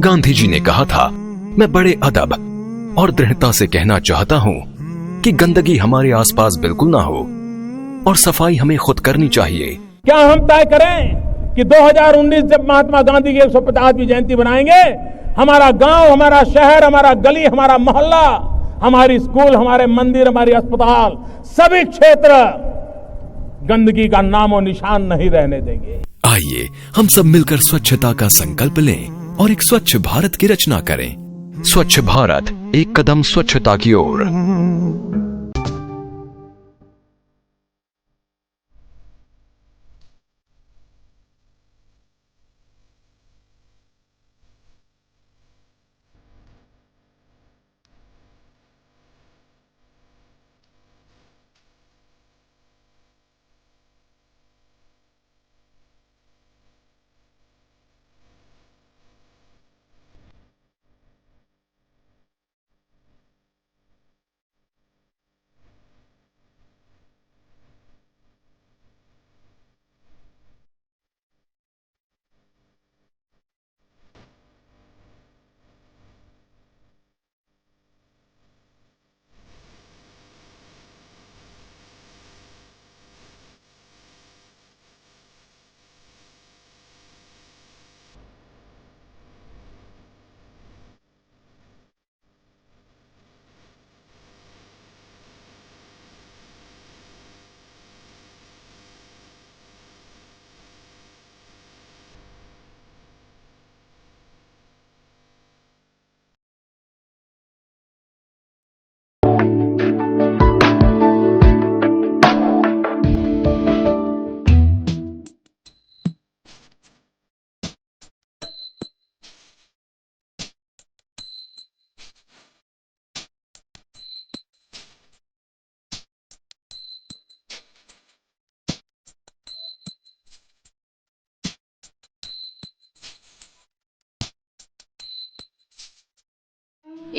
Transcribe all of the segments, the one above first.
गांधी जी ने कहा था, मैं बड़े अदब और दृढ़ता से कहना चाहता हूँ कि गंदगी हमारे आसपास बिल्कुल ना हो और सफ़ाई हमें खुद करनी चाहिए। क्या हम तय करें कि 2019 जब महात्मा गांधी की 150वीं जयंती बनाएँगे हमारा गाँव, हमारा शहर, हमारा गली, हमारा मोहल्ला, हमारी स्कूल, हमारे मंदिर, हमारी अस्पताल, सभी क्षेत्र गंदगी का नामो निशान नहीं रहने देंगे। आइए, हम सब मिलकर स्वच्छता का संकल्प लें और एक स्वच्छ भारत की रचना करें। स्वच्छ भारत एक कदम स्वच्छता की ओर।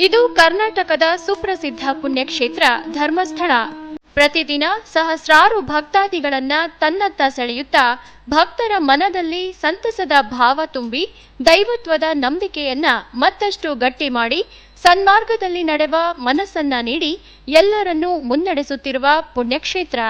ಇದು ಕರ್ನಾಟಕದ ಸುಪ್ರಸಿದ್ಧ ಪುಣ್ಯಕ್ಷೇತ್ರ, ಧರ್ಮಸ್ಥಳ. ಪ್ರತಿದಿನ ಸಹಸ್ರಾರು ಭಕ್ತಾದಿಗಳನ್ನ ತನ್ನತ್ತ ಸೆಳೆಯುತ್ತಾ ಭಕ್ತರ ಮನದಲ್ಲಿ ಸಂತಸದ ಭಾವ ತುಂಬಿ ದೈವತ್ವದ ನಂಬಿಕೆಯನ್ನ ಮತ್ತಷ್ಟು ಗಟ್ಟಿ ಮಾಡಿ ಸನ್ಮಾರ್ಗದಲ್ಲಿ ನಡೆವ ಮನಸ್ಸನ್ನ ನೀಡಿ ಎಲ್ಲರನ್ನೂ ಮುನ್ನಡೆಸುತ್ತಿರುವ ಪುಣ್ಯಕ್ಷೇತ್ರ.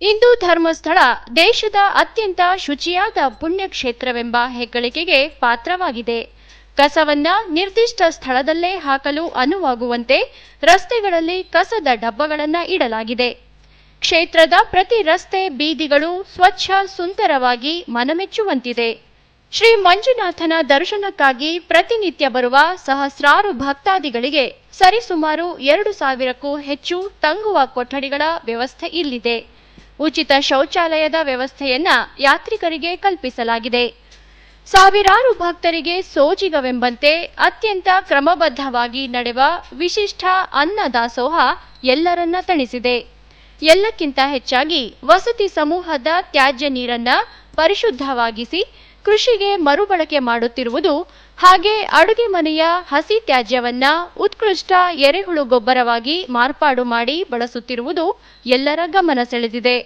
ಇಂದು ಧರ್ಮಸ್ಥಳ ದೇಶದ ಅತ್ಯಂತ ಶುಚಿಯಾದ ಪುಣ್ಯಕ್ಷೇತ್ರವೆಂಬ ಹೆಗ್ಗಳಿಕೆಗೆ ಪಾತ್ರವಾಗಿದೆ. ಕಸವನ್ನ ನಿರ್ದಿಷ್ಟ ಸ್ಥಳದಲ್ಲೇ ಹಾಕಲು ಅನುವಾಗುವಂತೆ ರಸ್ತೆಗಳಲ್ಲಿ ಕಸದ ಡಬ್ಬಗಳನ್ನ ಇಡಲಾಗಿದೆ. ಕ್ಷೇತ್ರದ ಪ್ರತಿ ರಸ್ತೆ ಬೀದಿಗಳು ಸ್ವಚ್ಛ ಸುಂದರವಾಗಿ ಮನಮೆಚ್ಚುವಂತಿದೆ. ಶ್ರೀ ಮಂಜುನಾಥನ ದರ್ಶನಕ್ಕಾಗಿ ಪ್ರತಿನಿತ್ಯ ಬರುವ ಸಹಸ್ರಾರು ಭಕ್ತಾದಿಗಳಿಗೆ ಸರಿಸುಮಾರು ಎರಡು ಸಾವಿರಕ್ಕೂ ಹೆಚ್ಚು ತಂಗುವ ಕೊಠಡಿಗಳ ವ್ಯವಸ್ಥೆ ಇಲ್ಲಿದೆ. ಉಚಿತ ಶೌಚಾಲಯದ ವ್ಯವಸ್ಥೆಯನ್ನ ಯಾತ್ರಿಕರಿಗೆ ಕಲ್ಪಿಸಲಾಗಿದೆ. ಸಾವಿರಾರು ಭಕ್ತರಿಗೆ ಸೋಜಿಗವೆಂಬಂತೆ ಅತ್ಯಂತ ಕ್ರಮಬದ್ಧವಾಗಿ ನಡೆವ ವಿಶಿಷ್ಟ ಅನ್ನ ದಾಸೋಹ ಎಲ್ಲರನ್ನ ತಣಿಸಿದೆ. ಎಲ್ಲಕ್ಕಿಂತ ಹೆಚ್ಚಾಗಿ ವಸತಿ ಸಮೂಹದ ತ್ಯಾಜ್ಯ ನೀರನ್ನ ಪರಿಶುದ್ಧವಾಗಿಸಿ ಕೃಷಿಗೆ ಮರುಬಳಕೆ ಮಾಡುತ್ತಿರುವುದು ಹಾಗೆ ಅಡುಗೆ ಮನೆಯ ಹಸಿ ತ್ಯಾಜ್ಯವನ್ನ ಉತ್ಕೃಷ್ಟ ಎರೆಹುಳು ಗೊಬ್ಬರವಾಗಿ ಮಾರ್ಪಾಡು ಮಾಡಿ ಬಳಸುತ್ತಿರುವುದು ಎಲ್ಲರ ಗಮನ ಸೆಳೆದಿದೆ.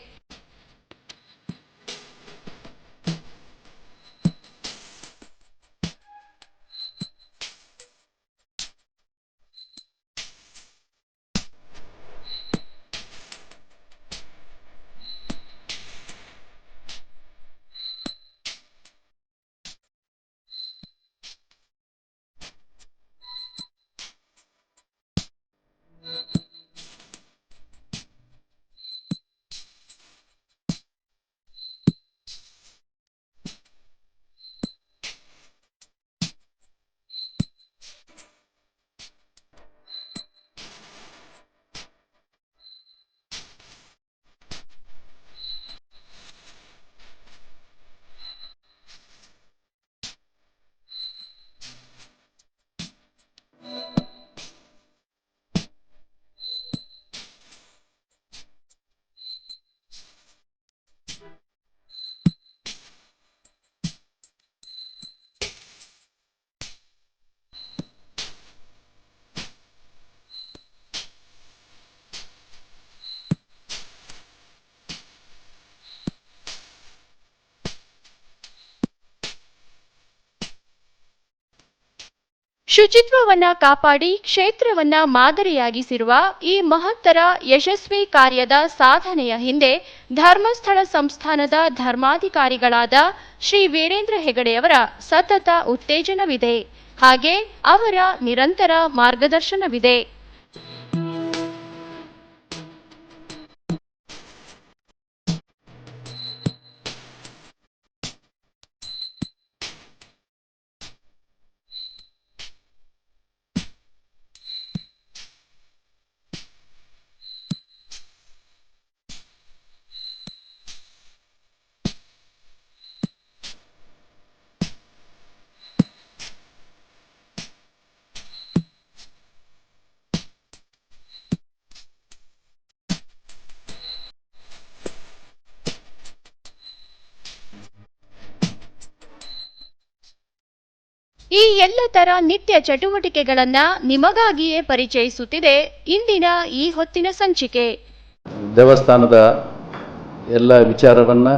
ಶುಚಿತ್ವವನ್ನ ಕಾಪಾಡಿ ಕ್ಷೇತ್ರವನ್ನ ಮಾದರಿಯಾಗಿಸಿರುವ ಈ ಮಹತ್ತರ ಯಶಸ್ವಿ ಕಾರ್ಯದ ಸಾಧನೆಯ ಹಿಂದೆ ಧರ್ಮಸ್ಥಳ ಸಂಸ್ಥಾನದ ಧರ್ಮಾಧಿಕಾರಿಗಳಾದ ಶ್ರೀ ವೀರೇಂದ್ರ ಹೆಗಡೆಯವರ ಸತತ ಉತ್ತೇಜನವಿದೆ. ಹಾಗೆ ಅವರ ನಿರಂತರ ಮಾರ್ಗದರ್ಶನವಿದೆ. ಈ ಎಲ್ಲ ತರ ನಿತ್ಯ ಚಟುವಟಿಕೆಗಳನ್ನ ನಿಮಗಾಗಿಯೇ ಪರಿಚಯಿಸುತ್ತಿದೆ ಇಂದಿನ ಈ ಹೊತ್ತಿನ ಸಂಚಿಕೆ. ದೇವಸ್ಥಾನದ ಎಲ್ಲ ವಿಚಾರವನ್ನು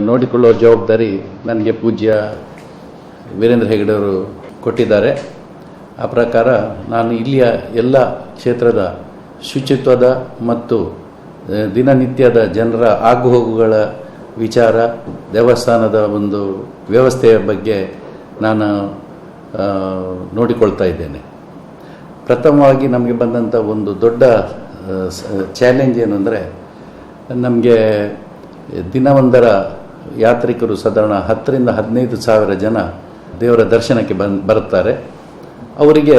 ನೋಡಿಕೊಳ್ಳುವ ಜವಾಬ್ದಾರಿ ನನಗೆ ಪೂಜ್ಯ ವೀರೇಂದ್ರ ಹೆಗಡೆಯವರು ಕೊಟ್ಟಿದ್ದಾರೆ. ಆ ಪ್ರಕಾರ ನಾನು ಇಲ್ಲಿಯ ಎಲ್ಲ ಕ್ಷೇತ್ರದ ಶುಚಿತ್ವದ ಮತ್ತು ದಿನನಿತ್ಯದ ಜನರ ಆಗುಹೋಗುಗಳ ವಿಚಾರ, ದೇವಸ್ಥಾನದ ಒಂದು ವ್ಯವಸ್ಥೆಯ ಬಗ್ಗೆ ನಾನು ನೋಡಿಕೊಳ್ತಾ ಇದ್ದೇನೆ. ಪ್ರಥಮವಾಗಿ ನಮಗೆ ಬಂದಂಥ ಒಂದು ದೊಡ್ಡ ಚಾಲೆಂಜ್ ಏನು ನಮಗೆ ದಿನವೊಂದರ ಯಾತ್ರಿಕರು ಸಾಧಾರಣ ಹತ್ತರಿಂದ ಹದಿನೈದು ಸಾವಿರ ಜನ ದೇವರ ದರ್ಶನಕ್ಕೆ ಬಂದು, ಬರುತ್ತಾರೆ. ಅವರಿಗೆ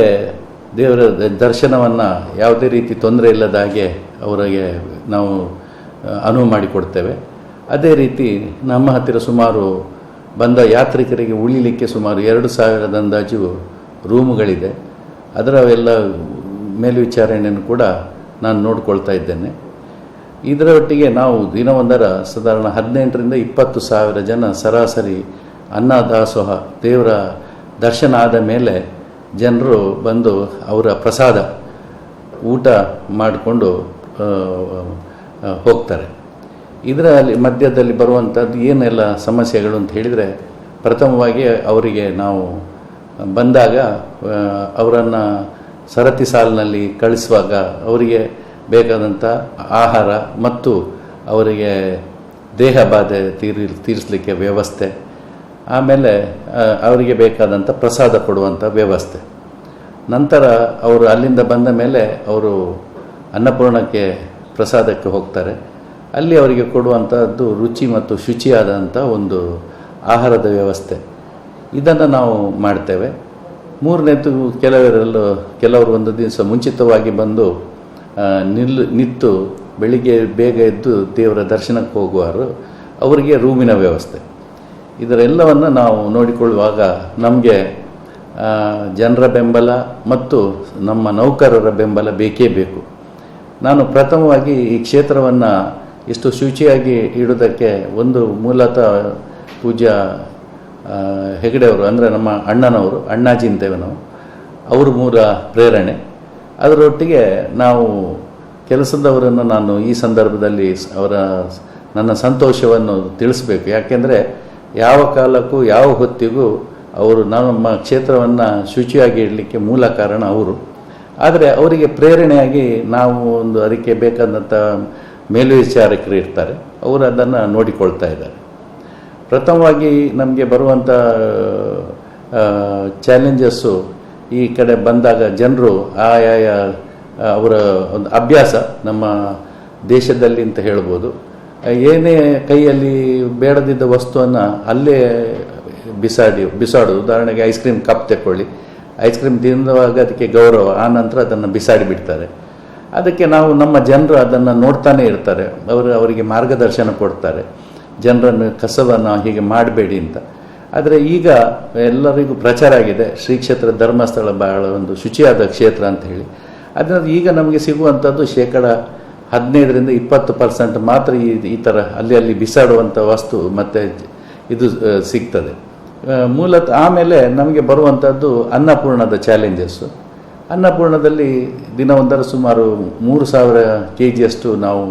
ದೇವರ ದರ್ಶನವನ್ನು ಯಾವುದೇ ರೀತಿ ತೊಂದರೆ ಇಲ್ಲದ ಹಾಗೆ ಅವರಿಗೆ ನಾವು ಅನುವು ಮಾಡಿಕೊಡ್ತೇವೆ. ಅದೇ ರೀತಿ ನಮ್ಮ ಹತ್ತಿರ ಸುಮಾರು ಬಂದ ಯಾತ್ರಿಕರಿಗೆ ಉಳಿಲಿಕ್ಕೆ ಸುಮಾರು ಎರಡು ಸಾವಿರದ ಅಂದಾಜು ರೂಮುಗಳಿದೆ. ಅದರ ಎಲ್ಲ ಮೇಲ್ವಿಚಾರಣೆಯನ್ನು ಕೂಡ ನಾನು ನೋಡ್ಕೊಳ್ತಾ ಇದ್ದೇನೆ. ಇದರ ಒಟ್ಟಿಗೆ ನಾವು ದಿನವೊಂದರ ಸಾಧಾರಣ ಹದಿನೆಂಟರಿಂದ ಇಪ್ಪತ್ತು ಸಾವಿರ ಜನ ಸರಾಸರಿ ಅನ್ನದಾಸೋಹ, ದೇವರ ದರ್ಶನ ಆದ ಮೇಲೆ ಜನರು ಬಂದು ಅವರ ಪ್ರಸಾದ ಊಟ ಮಾಡಿಕೊಂಡು ಹೋಗ್ತಾರೆ. ಇದರಲ್ಲಿ ಮಧ್ಯದಲ್ಲಿ ಬರುವಂಥದ್ದು ಏನೆಲ್ಲ ಸಮಸ್ಯೆಗಳು ಅಂತ ಹೇಳಿದರೆ, ಪ್ರಥಮವಾಗಿ ಅವರಿಗೆ ನಾವು ಬಂದಾಗ ಅವರನ್ನು ಸರತಿ ಸಾಲಿನಲ್ಲಿ ಕಳಿಸುವಾಗ ಅವರಿಗೆ ಬೇಕಾದಂಥ ಆಹಾರ ಮತ್ತು ಅವರಿಗೆ ದೇಹ ಬಾಧೆ ತೀರಿ, ತೀರಿಸಲಿಕ್ಕೆ ವ್ಯವಸ್ಥೆ. ಆಮೇಲೆ ಅವರಿಗೆ ಬೇಕಾದಂಥ ಪ್ರಸಾದ ಕೊಡುವಂಥ ವ್ಯವಸ್ಥೆ. ನಂತರ ಅವರು ಅಲ್ಲಿಂದ ಬಂದ ಮೇಲೆ ಅವರು ಅನ್ನಪೂರ್ಣಕ್ಕೆ ಪ್ರಸಾದಕ್ಕೆ ಹೋಗ್ತಾರೆ. ಅಲ್ಲಿ ಅವರಿಗೆ ಕೊಡುವಂಥದ್ದು ರುಚಿ ಮತ್ತು ಶುಚಿಯಾದಂಥ ಒಂದು ಆಹಾರದ ವ್ಯವಸ್ಥೆ. ಇದನ್ನು ನಾವು ಮಾಡ್ತೇವೆ. ಮೂರನೇದು ಕೆಲವರಲ್ಲೂ, ಕೆಲವರು ಒಂದು ದಿವಸ ಮುಂಚಿತವಾಗಿ ಬಂದು ನಿಲ್ಲು ನಿಂತು ಬೆಳಿಗ್ಗೆ ಬೇಗ ಎದ್ದು ದೇವರ ದರ್ಶನಕ್ಕೆ ಹೋಗುವರು. ಅವರಿಗೆ ರೂಮಿನ ವ್ಯವಸ್ಥೆ. ಇದರೆಲ್ಲವನ್ನು ನಾವು ನೋಡಿಕೊಳ್ಳುವಾಗ ನಮಗೆ ಜನರ ಬೆಂಬಲ ಮತ್ತು ನಮ್ಮ ನೌಕರರ ಬೆಂಬಲ ಬೇಕೇ ಬೇಕು. ನಾನು ಪ್ರಥಮವಾಗಿ ಈ ಕ್ಷೇತ್ರವನ್ನು ಇಷ್ಟು ಶುಚಿಯಾಗಿ ಇಡೋದಕ್ಕೆ ಒಂದು ಮೂಲತಃ ಪೂಜ್ಯ ಹೆಗಡೆಯವರು, ಅಂದರೆ ನಮ್ಮ ಅಣ್ಣನವರು ಅಣ್ಣಾಜಿ ಅಂತೇವೆ ನಾವು ಅವರು ಮೂಲ ಪ್ರೇರಣೆ. ಅದರೊಟ್ಟಿಗೆ ನಾವು ಕೆಲಸದವರನ್ನು ನಾನು ಈ ಸಂದರ್ಭದಲ್ಲಿ ಅವರ ನನ್ನ ಸಂತೋಷವನ್ನು ತಿಳಿಸ್ಬೇಕು. ಯಾಕೆಂದರೆ ಯಾವ ಕಾಲಕ್ಕೂ, ಯಾವ ಹೊತ್ತಿಗೂ ಅವರು ನಮ್ಮ ಕ್ಷೇತ್ರವನ್ನು ಶುಚಿಯಾಗಿ ಇಡಲಿಕ್ಕೆ ಮೂಲ ಕಾರಣ ಅವರು. ಆದರೆ ಅವರಿಗೆ ಪ್ರೇರಣೆಯಾಗಿ ನಾವು ಒಂದು ಅದಕ್ಕೆ ಬೇಕಾದಂಥ ಮೇಲ್ವಿಚಾರಕರು ಇರ್ತಾರೆ, ಅವರು ಅದನ್ನು ನೋಡಿಕೊಳ್ತಾ ಇದ್ದಾರೆ. ಪ್ರಥಮವಾಗಿ ನಮಗೆ ಬರುವಂಥ ಚಾಲೆಂಜಸ್ಸು ಈ ಕಡೆ ಬಂದಾಗ ಜನರು ಆಯಾಯ ಅವರ ಒಂದು ಅಭ್ಯಾಸ ನಮ್ಮ ದೇಶದಲ್ಲಿ ಅಂತ ಹೇಳ್ಬೋದು. ಏನೇ ಕೈಯಲ್ಲಿ ಬೇಡದಿದ್ದ ವಸ್ತುವನ್ನು ಅಲ್ಲೇ ಬಿಸಾಡಿ, ಬಿಸಾಡೋದು. ಉದಾಹರಣೆಗೆ ಐಸ್ ಕ್ರೀಮ್ ಕಪ್ ತಗೊಳ್ಳಿ ಐಸ್ ಕ್ರೀಮ್ ತಿನ್ನುವಾಗ ಅದಕ್ಕೆ ಗೌರವ, ಆ ನಂತರ ಅದನ್ನು ಬಿಸಾಡಿ ಬಿಡ್ತಾರೆ. ಅದಕ್ಕೆ ನಾವು ನಮ್ಮ ಜನರು ಅದನ್ನು ನೋಡ್ತಾನೆ ಇರ್ತಾರೆ. ಅವರು ಅವರಿಗೆ ಮಾರ್ಗದರ್ಶನ ಕೊಡ್ತಾರೆ. ಜನರನ್ನು ಕಸವನ್ನು ಹೀಗೆ ಮಾಡಬೇಡಿ ಅಂತ. ಆದರೆ ಈಗ ಎಲ್ಲರಿಗೂ ಪ್ರಚಾರ ಆಗಿದೆ. ಶ್ರೀ ಕ್ಷೇತ್ರ ಧರ್ಮಸ್ಥಳ ಬಹಳ ಒಂದು ಶುಚಿಯಾದ ಕ್ಷೇತ್ರ ಅಂತ ಹೇಳಿ. ಅದರಿಂದ ಈಗ ನಮಗೆ ಸಿಗುವಂಥದ್ದು ಶೇಕಡ ಹದಿನೈದರಿಂದ ಇಪ್ಪತ್ತು ಪರ್ಸೆಂಟ್ ಮಾತ್ರ ಈ ಈ ಥರ ಅಲ್ಲಿ ಅಲ್ಲಿ ಬಿಸಾಡುವಂಥ ವಸ್ತು ಮತ್ತು ಇದು ಸಿಗ್ತದೆ. ಮೂಲತಃ ಆಮೇಲೆ ನಮಗೆ ಬರುವಂಥದ್ದು ಅನ್ನಪೂರ್ಣದ ಚಾಲೆಂಜಸ್ಸು ಅನ್ನಪೂರ್ಣದಲ್ಲಿ ದಿನವೊಂದರ ಸುಮಾರು ಮೂರು ಸಾವಿರ ಕೆ ಜಿಯಷ್ಟು ನಾವು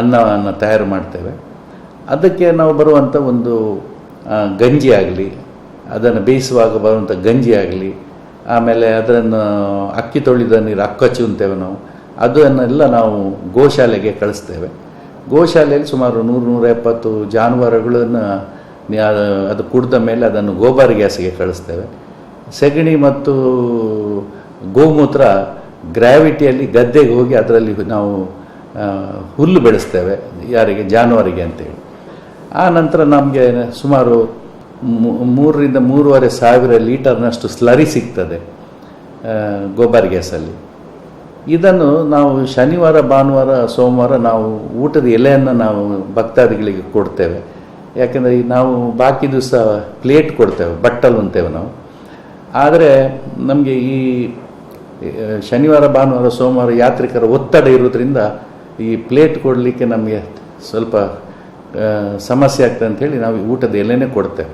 ಅನ್ನವನ್ನು ತಯಾರು ಮಾಡ್ತೇವೆ. ಅದಕ್ಕೆ ನಾವು ಬರುವಂಥ ಒಂದು ಗಂಜಿ ಆಗಲಿ, ಅದನ್ನು ಬೇಯಿಸುವಾಗ ಬರುವಂಥ ಗಂಜಿ ಆಗಲಿ, ಆಮೇಲೆ ಅದನ್ನು ಅಕ್ಕಿ ತೊಳೆದ ನೀರು ಅಕ್ಕಚ್ಚು ಅಂತೇವೆ ನಾವು. ಅದನ್ನೆಲ್ಲ ನಾವು ಗೋಶಾಲೆಗೆ ಕಳಿಸ್ತೇವೆ. ಗೋಶಾಲೆಯಲ್ಲಿ ಸುಮಾರು ನೂರು ನೂರ ಎಪ್ಪತ್ತು ಜಾನುವಾರುಗಳನ್ನು ಅದು ಕುಡಿದ ಮೇಲೆ ಅದನ್ನು ಗೋಬರ್ ಗ್ಯಾಸಿಗೆ ಕಳಿಸ್ತೇವೆ. ಸೆಗಣಿ ಮತ್ತು ಗೋಮೂತ್ರ ಗ್ರಾವಿಟಿಯಲ್ಲಿ ಗದ್ದೆಗೆ ಹೋಗಿ ಅದರಲ್ಲಿ ನಾವು ಹುಲ್ಲು ಬೆಳೆಸ್ತೇವೆ, ಯಾರಿಗೆ, ಜಾನುವಾರಿಗೆ ಅಂತೇಳಿ. ಆ ನಂತರ ನಮಗೆ ಸುಮಾರು ಮೂರರಿಂದ ಮೂರುವರೆ ಸಾವಿರ ಲೀಟರ್ನಷ್ಟು ಸ್ಲರಿ ಸಿಗ್ತದೆ ಗೋಬರ್ ಗ್ಯಾಸಲ್ಲಿ. ಇದನ್ನು ನಾವು ಶನಿವಾರ, ಭಾನುವಾರ, ಸೋಮವಾರ ನಾವು ಊಟದ ಎಲೆಯನ್ನು ನಾವು ಭಕ್ತಾದಿಗಳಿಗೆ ಕೊಡ್ತೇವೆ. ಯಾಕೆಂದರೆ ನಾವು ಬಾಕಿ ದಿವಸ ಪ್ಲೇಟ್ ಕೊಡ್ತೇವೆ, ಬಟ್ಟಲು ಅಂತೇವೆ ನಾವು. ಆದರೆ ನಮಗೆ ಈ ಶನಿವಾರ, ಭಾನುವಾರ, ಸೋಮವಾರ ಯಾತ್ರಿಕರ ಒತ್ತಡ ಇರೋದ್ರಿಂದ ಈ ಪ್ಲೇಟ್ ಕೊಡಲಿಕ್ಕೆ ನಮಗೆ ಸ್ವಲ್ಪ ಸಮಸ್ಯೆ ಆಗ್ತದೆ ಅಂಥೇಳಿ ನಾವು ಊಟದ ಎಲೆನೇ ಕೊಡ್ತೇವೆ.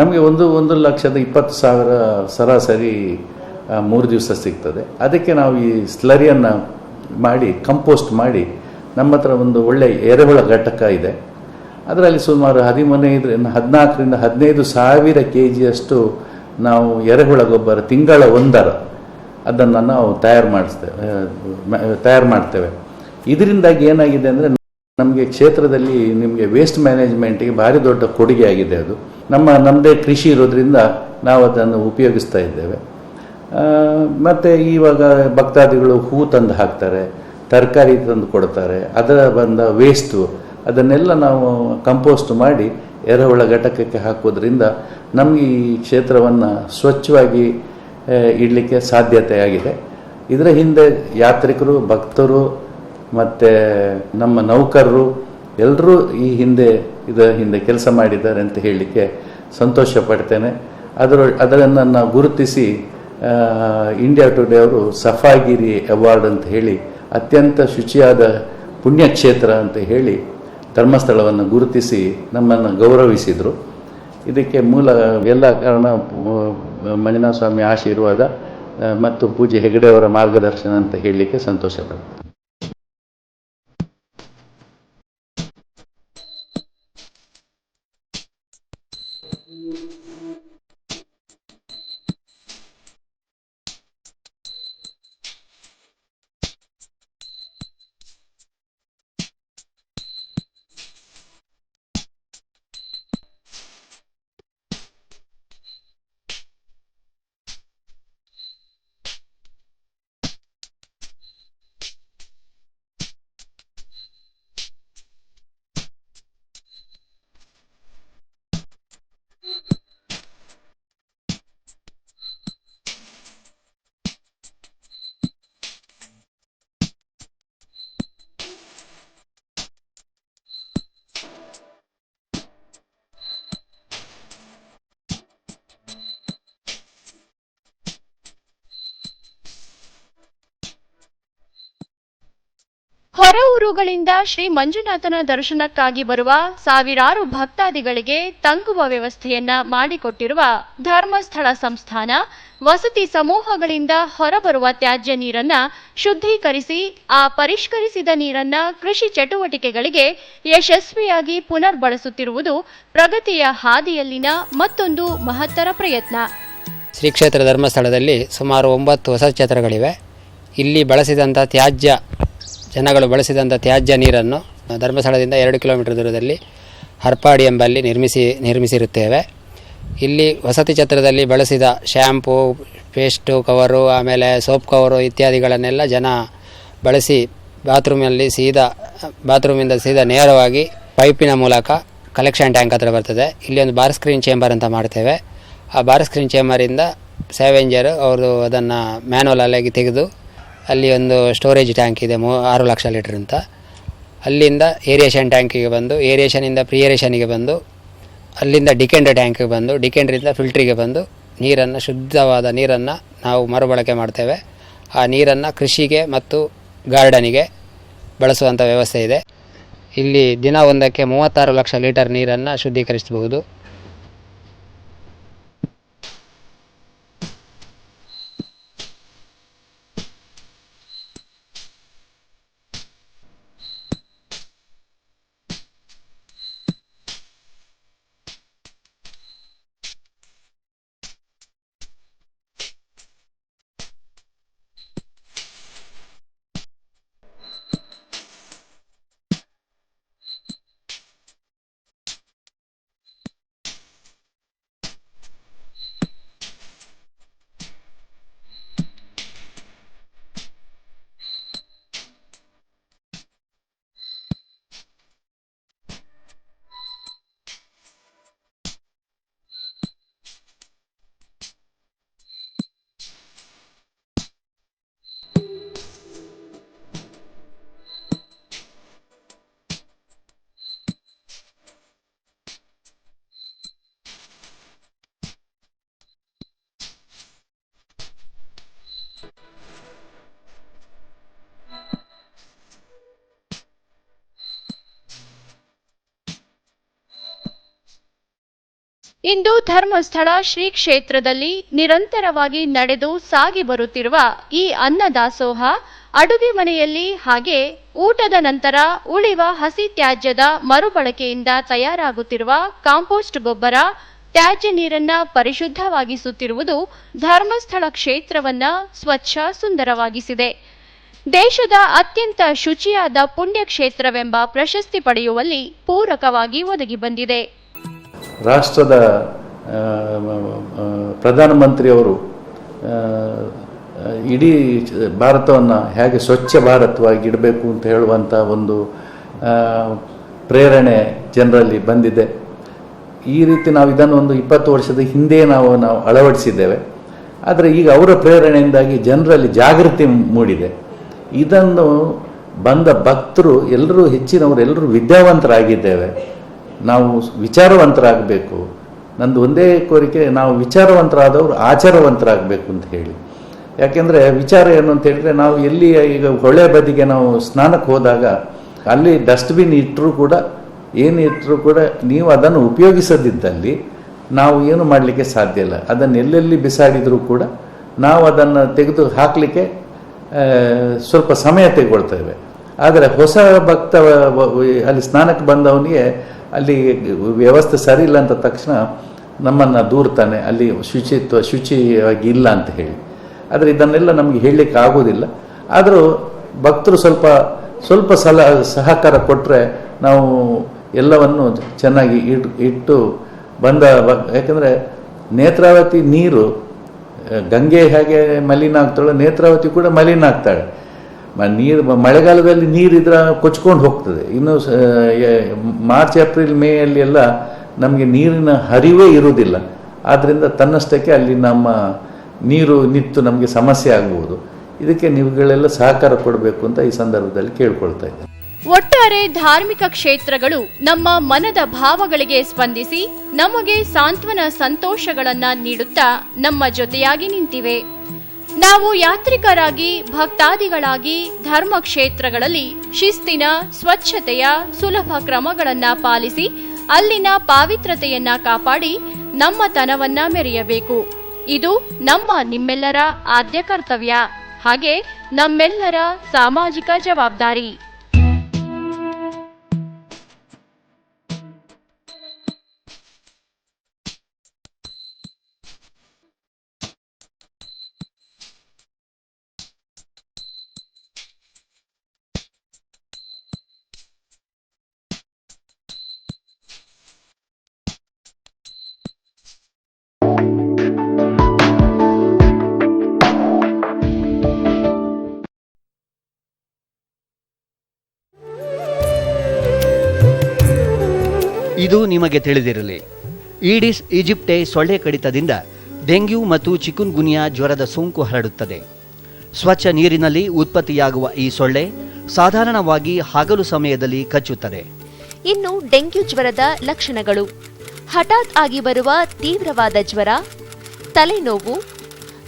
ನಮಗೆ ಒಂದು ಒಂದು ಲಕ್ಷದ ಇಪ್ಪತ್ತು ಸಾವಿರ ಸರಾಸರಿ ಮೂರು ದಿವಸ ಸಿಗ್ತದೆ. ಅದಕ್ಕೆ ನಾವು ಈ ಸ್ಲರಿಯನ್ನು ಮಾಡಿ, ಕಂಪೋಸ್ಟ್ ಮಾಡಿ, ನಮ್ಮ ಹತ್ರ ಒಂದು ಒಳ್ಳೆಯ ಎರೆಹುಳ ಘಟಕ ಇದೆ. ಅದರಲ್ಲಿ ಸುಮಾರು ಹದಿಮೂನೈದರಿಂದ ಹದಿನಾಲ್ಕರಿಂದ ಹದಿನೈದು ಸಾವಿರ ಕೆ ಜಿಯಷ್ಟು ನಾವು ಎರೆಹುಳ ಗೊಬ್ಬರ, ತಿಂಗಳ ಒಂದರ ಅದನ್ನು ನಾವು ತಯಾರು ಮಾಡಿಸ್ತೇವೆ ತಯಾರು ಮಾಡ್ತೇವೆ. ಇದರಿಂದಾಗಿ ಏನಾಗಿದೆ ಅಂದರೆ ನಮಗೆ ಕ್ಷೇತ್ರದಲ್ಲಿ ನಿಮಗೆ ವೇಸ್ಟ್ ಮ್ಯಾನೇಜ್ಮೆಂಟಿಗೆ ಭಾರಿ ದೊಡ್ಡ ಕೊಡುಗೆ ಆಗಿದೆ ಅದು. ನಮ್ಮ ನಮ್ಮದೇ ಕೃಷಿ ಇರೋದ್ರಿಂದ ನಾವು ಅದನ್ನು ಉಪಯೋಗಿಸ್ತಾ ಇದ್ದೇವೆ. ಮತ್ತು ಇವಾಗ ಭಕ್ತಾದಿಗಳು ಹೂ ತಂದು ಹಾಕ್ತಾರೆ, ತರಕಾರಿ ತಂದು ಕೊಡ್ತಾರೆ, ಅದರ ಬಂದ ವೇಸ್ಟು ಅದನ್ನೆಲ್ಲ ನಾವು ಕಂಪೋಸ್ಟ್ ಮಾಡಿ ಎರೆಹುಳ ಘಟಕಕ್ಕೆ ಹಾಕೋದ್ರಿಂದ ನಮಗೆ ಈ ಕ್ಷೇತ್ರವನ್ನು ಸ್ವಚ್ಛವಾಗಿ ಇಡಲಿಕ್ಕೆ ಸಾಧ್ಯತೆ ಆಗಿದೆ. ಇದರ ಹಿಂದೆ ಯಾತ್ರಿಕರು, ಭಕ್ತರು, ಮತ್ತು ನಮ್ಮ ನೌಕರರು ಎಲ್ಲರೂ ಈ ಹಿಂದೆ, ಇದರ ಹಿಂದೆ ಕೆಲಸ ಮಾಡಿದ್ದಾರೆ ಅಂತ ಹೇಳಲಿಕ್ಕೆ ಸಂತೋಷ ಪಡ್ತೇನೆ. ಅದರ ಅದನ್ನು ನಾವು ಗುರುತಿಸಿ ಇಂಡಿಯಾ ಟುಡೇ ಅವರು ಸಫಾಗಿರಿ ಅವಾರ್ಡ್ ಅಂತ ಹೇಳಿ, ಅತ್ಯಂತ ಶುಚಿಯಾದ ಪುಣ್ಯಕ್ಷೇತ್ರ ಅಂತ ಹೇಳಿ ಧರ್ಮಸ್ಥಳವನ್ನು ಗುರುತಿಸಿ ನಮ್ಮನ್ನು ಗೌರವಿಸಿದರು. ಇದಕ್ಕೆ ಮೂಲ ಎಲ್ಲ ಕಾರಣ ಮಂಜುನಾಥ ಸ್ವಾಮಿ ಆಶೀರ್ವಾದ ಮತ್ತು ಪೂಜೆ ಹೆಗಡೆಯವರ ಮಾರ್ಗದರ್ಶನ ಅಂತ ಹೇಳಲಿಕ್ಕೆ ಸಂತೋಷ ಊರುಗಳಿಂದ ಶ್ರೀ ಮಂಜುನಾಥನ ದರ್ಶನಕ್ಕಾಗಿ ಬರುವ ಸಾವಿರಾರು ಭಕ್ತಾದಿಗಳಿಗೆ ತಂಗುವ ವ್ಯವಸ್ಥೆಯನ್ನ ಮಾಡಿಕೊಟ್ಟಿರುವ ಧರ್ಮಸ್ಥಳ ಸಂಸ್ಥಾನ, ವಸತಿ ಸಮೂಹಗಳಿಂದ ಹೊರಬರುವ ತ್ಯಾಜ್ಯ ನೀರನ್ನ ಶುದ್ಧೀಕರಿಸಿ, ಆ ಪರಿಷ್ಕರಿಸಿದ ನೀರನ್ನ ಕೃಷಿ ಚಟುವಟಿಕೆಗಳಿಗೆ ಯಶಸ್ವಿಯಾಗಿ ಪುನರ್ ಬಳಸುತ್ತಿರುವುದು ಪ್ರಗತಿಯ ಹಾದಿಯಲ್ಲಿನ ಮತ್ತೊಂದು ಮಹತ್ತರ ಪ್ರಯತ್ನ. ಶ್ರೀ ಕ್ಷೇತ್ರ ಧರ್ಮಸ್ಥಳದಲ್ಲಿ ಸುಮಾರು ಒಂಬತ್ತು ಹೊಸ ಕ್ಷೇತ್ರಗಳಿವೆ. ಇಲ್ಲಿ ಬಳಸಿದಂಥ ತ್ಯಾಜ್ಯ ಜನಗಳು ಬಳಸಿದಂಥ ತ್ಯಾಜ್ಯ ನೀರನ್ನು ಧರ್ಮಸ್ಥಳದಿಂದ ಎರಡು ಕಿಲೋಮೀಟರ್ ದೂರದಲ್ಲಿ ಹರ್ಪಾಡಿ ಎಂಬಲ್ಲಿ ನಿರ್ಮಿಸಿ, ನಿರ್ಮಿಸಿರುತ್ತೇವೆ. ಇಲ್ಲಿ ವಸತಿ ಛತ್ರದಲ್ಲಿ ಬಳಸಿದ ಶ್ಯಾಂಪು ಪೇಸ್ಟು ಕವರು ಆಮೇಲೆ ಸೋಪ್ ಕವರು ಇತ್ಯಾದಿಗಳನ್ನೆಲ್ಲ ಜನ ಬಳಸಿ ಬಾತ್ರೂಮಲ್ಲಿ ಸೀದಾ, ಬಾತ್ರೂಮಿಂದ ಸೀದಾ ನೇರವಾಗಿ ಪೈಪಿನ ಮೂಲಕ ಕಲೆಕ್ಷನ್ ಟ್ಯಾಂಕ್ ಹತ್ರ ಬರ್ತದೆ. ಇಲ್ಲಿ ಒಂದು ಬಾರ್ ಸ್ಕ್ರೀನ್ ಚೇಂಬರ್ ಅಂತ ಮಾಡ್ತೇವೆ. ಆ ಬಾರ್ ಸ್ಕ್ರೀನ್ ಚೇಂಬರಿಂದ ಸ್ಯಾವೆಂಜರು ಅವರು ಅದನ್ನು ಮ್ಯಾನುವಲ್ ಅಲ್ಲಾಗಿ ತೆಗೆದು ಅಲ್ಲಿ ಒಂದು ಸ್ಟೋರೇಜ್ ಟ್ಯಾಂಕ್ ಇದೆ, ಮೂ ಆರು ಲಕ್ಷ ಲೀಟರ್ ಅಂತ. ಅಲ್ಲಿಂದ ಏರಿಯೇಷನ್ ಟ್ಯಾಂಕಿಗೆ ಬಂದು ಏರಿಯೇಷನಿಂದ ಪ್ರಿಯರೇಷನಿಗೆ ಬಂದು, ಅಲ್ಲಿಂದ ಡಿಕೆಂಡ್ರ ಟ್ಯಾಂಕಿಗೆ ಬಂದು ಡಿಕೆಂಡ್ರಿಂದ ಫಿಲ್ಟ್ರಿಗೆ ಬಂದು, ನೀರನ್ನು ಶುದ್ಧವಾದ ನೀರನ್ನು ನಾವು ಮರುಬಳಕೆ ಮಾಡ್ತೇವೆ. ಆ ನೀರನ್ನು ಕೃಷಿಗೆ ಮತ್ತು ಗಾರ್ಡನಿಗೆ ಬಳಸುವಂಥ ವ್ಯವಸ್ಥೆ ಇದೆ. ಇಲ್ಲಿ ದಿನ ಒಂದಕ್ಕೆ ಮೂವತ್ತಾರು ಲಕ್ಷ ಲೀಟರ್ ನೀರನ್ನು ಶುದ್ಧೀಕರಿಸಬಹುದು. ಇಂದು ಧರ್ಮಸ್ಥಳ ಶ್ರೀ ಕ್ಷೇತ್ರದಲ್ಲಿ ನಿರಂತರವಾಗಿ ನಡೆದು ಸಾಗಿ ಬರುತ್ತಿರುವ ಈ ಅನ್ನದಾಸೋಹ ಅಡುಗೆ ಮನೆಯಲ್ಲಿ ಹಾಗೆ ಊಟದ ನಂತರ ಉಳಿವ ಹಸಿ ತ್ಯಾಜ್ಯದ ಮರುಬಳಕೆಯಿಂದ ತಯಾರಾಗುತ್ತಿರುವ ಕಾಂಪೋಸ್ಟ್ ಗೊಬ್ಬರ, ತ್ಯಾಜ್ಯ ನೀರನ್ನ ಪರಿಶುದ್ಧವಾಗಿಸುತ್ತಿರುವುದು ಧರ್ಮಸ್ಥಳ ಕ್ಷೇತ್ರವನ್ನ ಸ್ವಚ್ಛ ಸುಂದರವಾಗಿಸಿದೆ. ದೇಶದ ಅತ್ಯಂತ ಶುಚಿಯಾದ ಪುಣ್ಯಕ್ಷೇತ್ರವೆಂಬ ಪ್ರಶಸ್ತಿ ಪಡೆಯುವಲ್ಲಿ ಪೂರಕವಾಗಿ ಒದಗಿ ಬಂದಿದೆ. ರಾಷ್ಟ್ರದ ಪ್ರಧಾನಮಂತ್ರಿಯವರು ಇಡೀ ಭಾರತವನ್ನು ಹೇಗೆ ಸ್ವಚ್ಛ ಭಾರತವಾಗಿ ಇಡಬೇಕು ಅಂತ ಹೇಳುವಂಥ ಒಂದು ಪ್ರೇರಣೆ ಜನರಲ್ಲಿ ಬಂದಿದೆ. ಈ ರೀತಿ ನಾವು ಇದನ್ನು ಒಂದು ಇಪ್ಪತ್ತು ವರ್ಷದ ಹಿಂದೆ ನಾವು ನಾವು ಅಳವಡಿಸಿದ್ದೇವೆ. ಆದರೆ ಈಗ ಅವರ ಪ್ರೇರಣೆಯಿಂದಾಗಿ ಜನರಲ್ಲಿ ಜಾಗೃತಿ ಮೂಡಿದೆ. ಇದನ್ನು ಬಂದ ಭಕ್ತರು, ಎಲ್ಲರೂ ಹೆಚ್ಚಿನವರು, ಎಲ್ಲರೂ ವಿದ್ಯಾವಂತರಾಗಿದ್ದೇವೆ. ನಾವು ವಿಚಾರವಂತರಾಗಬೇಕು. ನಂದು ಒಂದೇ ಕೋರಿಕೆ, ನಾವು ವಿಚಾರವಂತರಾದವರು ಆಚಾರವಂತರಾಗಬೇಕು ಅಂತ ಹೇಳಿ. ಯಾಕೆಂದರೆ ವಿಚಾರ ಏನು ಅಂತ ಹೇಳಿದರೆ ನಾವು ಎಲ್ಲಿ ಈಗ ಹೊಳೆ ಬದಿಗೆ ನಾವು ಸ್ನಾನಕ್ಕೆ ಹೋದಾಗ ಅಲ್ಲಿ ಡಸ್ಟ್ಬಿನ್ ಇಟ್ಟರೂ ಕೂಡ, ಏನು ಇಟ್ಟರೂ ಕೂಡ ನೀವು ಅದನ್ನು ಉಪಯೋಗಿಸದಿದ್ದಲ್ಲಿ ನಾವು ಏನು ಮಾಡಲಿಕ್ಕೆ ಸಾಧ್ಯ ಇಲ್ಲ. ಅದನ್ನು ಎಲ್ಲೆಲ್ಲಿ ಬಿಸಾಡಿದರೂ ಕೂಡ ನಾವು ಅದನ್ನು ತೆಗೆದು ಹಾಕಲಿಕ್ಕೆ ಸ್ವಲ್ಪ ಸಮಯ ತೆಗೊಳ್ತೇವೆ ಆದರೆ ಹೊಸ ಭಕ್ತ, ಅಲ್ಲಿ ಸ್ನಾನಕ್ಕೆ ಬಂದವನಿಗೆ ಅಲ್ಲಿ ವ್ಯವಸ್ಥೆ ಸರಿ ಇಲ್ಲ ಅಂತ ತಕ್ಷಣ ನಮ್ಮನ್ನು ದೂರ್ತಾನೆ ಅಲ್ಲಿ ಶುಚಿತ್ವ ಶುಚಿಯಾಗಿ ಇಲ್ಲ ಅಂತ ಹೇಳಿ. ಆದರೆ ಇದನ್ನೆಲ್ಲ ನಮಗೆ ಹೇಳಲಿಕ್ಕೆ ಆಗೋದಿಲ್ಲ. ಆದರೂ ಭಕ್ತರು ಸ್ವಲ್ಪ ಸ್ವಲ್ಪ ಸಲ ಸಹಕಾರ ಕೊಟ್ಟರೆ ನಾವು ಎಲ್ಲವನ್ನು ಚೆನ್ನಾಗಿ ಇಟ್ ಇಟ್ಟು ಬಂದ ಯಾಕಂದರೆ ನೇತ್ರಾವತಿ ನೀರು, ಗಂಗೆ ಹೇಗೆ ಮಲಿನ ಆಗ್ತಾಳೆ, ನೇತ್ರಾವತಿ ಕೂಡ ಮಲಿನ ಆಗ್ತಾಳೆ. ನೀರು ಮಳೆಗಾಲದಲ್ಲಿ ನೀರಿದ್ರ ಕೊಚ್ಕೊಂಡು ಹೋಗ್ತದೆ. ಇನ್ನು ಮಾರ್ಚ್, ಏಪ್ರಿಲ್ ಮೇ ಅಲ್ಲಿ ಎಲ್ಲ ನಮಗೆ ನೀರಿನ ಹರಿವೇ ಇರುವುದಿಲ್ಲ. ಆದ್ದರಿಂದ ತನ್ನಷ್ಟಕ್ಕೆ ಅಲ್ಲಿ ನಮ್ಮ ನೀರು ನಿಂತು ನಮಗೆ ಸಮಸ್ಯೆ ಆಗ್ಬೋದು. ಇದಕ್ಕೆ ನೀವುಗಳೆಲ್ಲ ಸಹಕಾರ ಕೊಡಬೇಕು ಅಂತ ಈ ಸಂದರ್ಭದಲ್ಲಿ ಕೇಳ್ಕೊಳ್ತಾ ಇದ್ದೇನೆ. ಒಟ್ಟಾರೆ ಧಾರ್ಮಿಕ ಕ್ಷೇತ್ರಗಳು ನಮ್ಮ ಮನದ ಭಾವಗಳಿಗೆ ಸ್ಪಂದಿಸಿ ನಮಗೆ ಸಾಂತ್ವನ ಸಂತೋಷಗಳನ್ನ ನೀಡುತ್ತಾ ನಮ್ಮ ಜೊತೆಯಾಗಿ ನಿಂತಿವೆ. ನಾವು ಯಾತ್ರಿಕರಾಗಿ, ಭಕ್ತಾದಿಗಳಾಗಿ ಧರ್ಮ ಕ್ಷೇತ್ರಗಳಲ್ಲಿ ಶಿಸ್ತಿನ, ಸ್ವಚ್ಛತೆಯ ಸುಲಭ ಕ್ರಮಗಳನ್ನ ಪಾಲಿಸಿ ಅಲ್ಲಿನ ಪಾವಿತ್ರತೆಯನ್ನ ಕಾಪಾಡಿ ನಮ್ಮ ತನವನ್ನ ಮೆರೆಯಬೇಕು. ಇದು ನಮ್ಮ ನಿಮ್ಮೆಲ್ಲರ ಆದ್ಯ ಕರ್ತವ್ಯ. ಹಾಗೆ ನಮ್ಮೆಲ್ಲರ ಸಾಮಾಜಿಕ ಜವಾಬ್ದಾರಿ. ಇದು ನಿಮಗೆ ತಿಳಿದಿರಲಿ. ಈಡಿಸ್ ಈಜಿಪ್ಟೆ ಸೊಳ್ಳೆ ಕಡಿತದಿಂದ ಡೆಂಗ್ಯೂ ಮತ್ತು ಚಿಕುನ್ ಗುನಿಯಾ ಜ್ವರದ ಸೋಂಕು ಹರಡುತ್ತದೆ. ಸ್ವಚ್ಛ ನೀರಿನಲ್ಲಿ ಉತ್ಪತ್ತಿಯಾಗುವ ಈ ಸೊಳ್ಳೆ ಸಾಧಾರಣವಾಗಿ ಹಗಲು ಸಮಯದಲ್ಲಿ ಕಚ್ಚುತ್ತದೆ. ಇನ್ನು ಡೆಂಗ್ಯೂ ಜ್ವರದ ಲಕ್ಷಣಗಳು. ಹಠಾತ್ ಆಗಿ ಬರುವ ತೀವ್ರವಾದ ಜ್ವರ, ತಲೆನೋವು,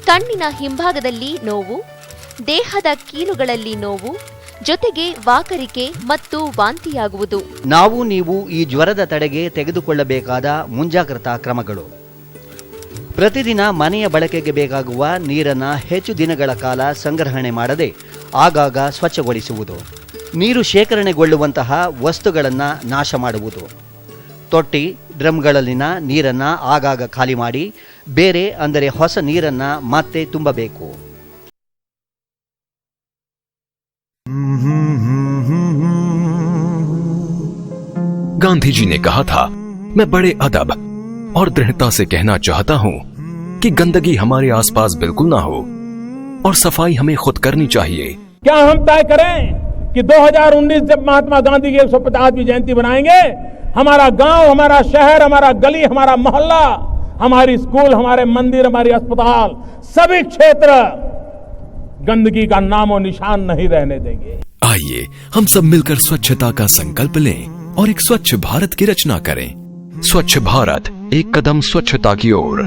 ಕಣ್ಣಿನ ಹಿಂಭಾಗದಲ್ಲಿ ನೋವು, ದೇಹದ ಕೀಲುಗಳಲ್ಲಿ ನೋವು ಜೊತೆಗೆ ವಾಕರಿಕೆ ಮತ್ತು ವಾಂತಿಯಾಗುವುದು. ನಾವು ನೀವು ಈ ಜ್ವರದ ತಡೆಗೆ ತೆಗೆದುಕೊಳ್ಳಬೇಕಾದ ಮುಂಜಾಗ್ರತಾ ಕ್ರಮಗಳು. ಪ್ರತಿದಿನ ಮನೆಯ ಬಳಕೆಗೆ ಬೇಕಾಗುವ ನೀರನ್ನು ಹೆಚ್ಚು ದಿನಗಳ ಕಾಲ ಸಂಗ್ರಹಣೆ ಮಾಡದೆ ಆಗಾಗ ಸ್ವಚ್ಛಗೊಳಿಸುವುದು. ನೀರು ಶೇಖರಣೆಗೊಳ್ಳುವಂತಹ ವಸ್ತುಗಳನ್ನು ನಾಶ ಮಾಡುವುದು. ತೊಟ್ಟಿ, ಡ್ರಮ್ಗಳಲ್ಲಿನ ನೀರನ್ನು ಆಗಾಗ ಖಾಲಿ ಮಾಡಿ, ಬೇರೆ ಅಂದರೆ ಹೊಸ ನೀರನ್ನು ಮತ್ತೆ ತುಂಬಬೇಕು. गांधी जी ने कहा था मैं बड़े अदब और दृढ़ता से कहना चाहता हूँ कि गंदगी हमारे आसपास बिल्कुल ना हो और सफ़ाई हमें खुद करनी चाहिए। क्या हम तय करें कि 2019 जब महात्मा गांधी की 150वीं जयंती बनाएँगे हमारा गाँव हमारा शहर हमारा गली हमारा मोहल्ला हमारी स्कूल हमारे मंदिर हमारे अस्पताल सभी क्षेत्र गंदगी का नामो निशान नहीं रहने देंगे। आइए हम सब मिलकर स्वच्छता का संकल्प लें। और एक स्वच्छ भारत की रचना करें। स्वच्छ भारत एक कदम स्वच्छता की ओर।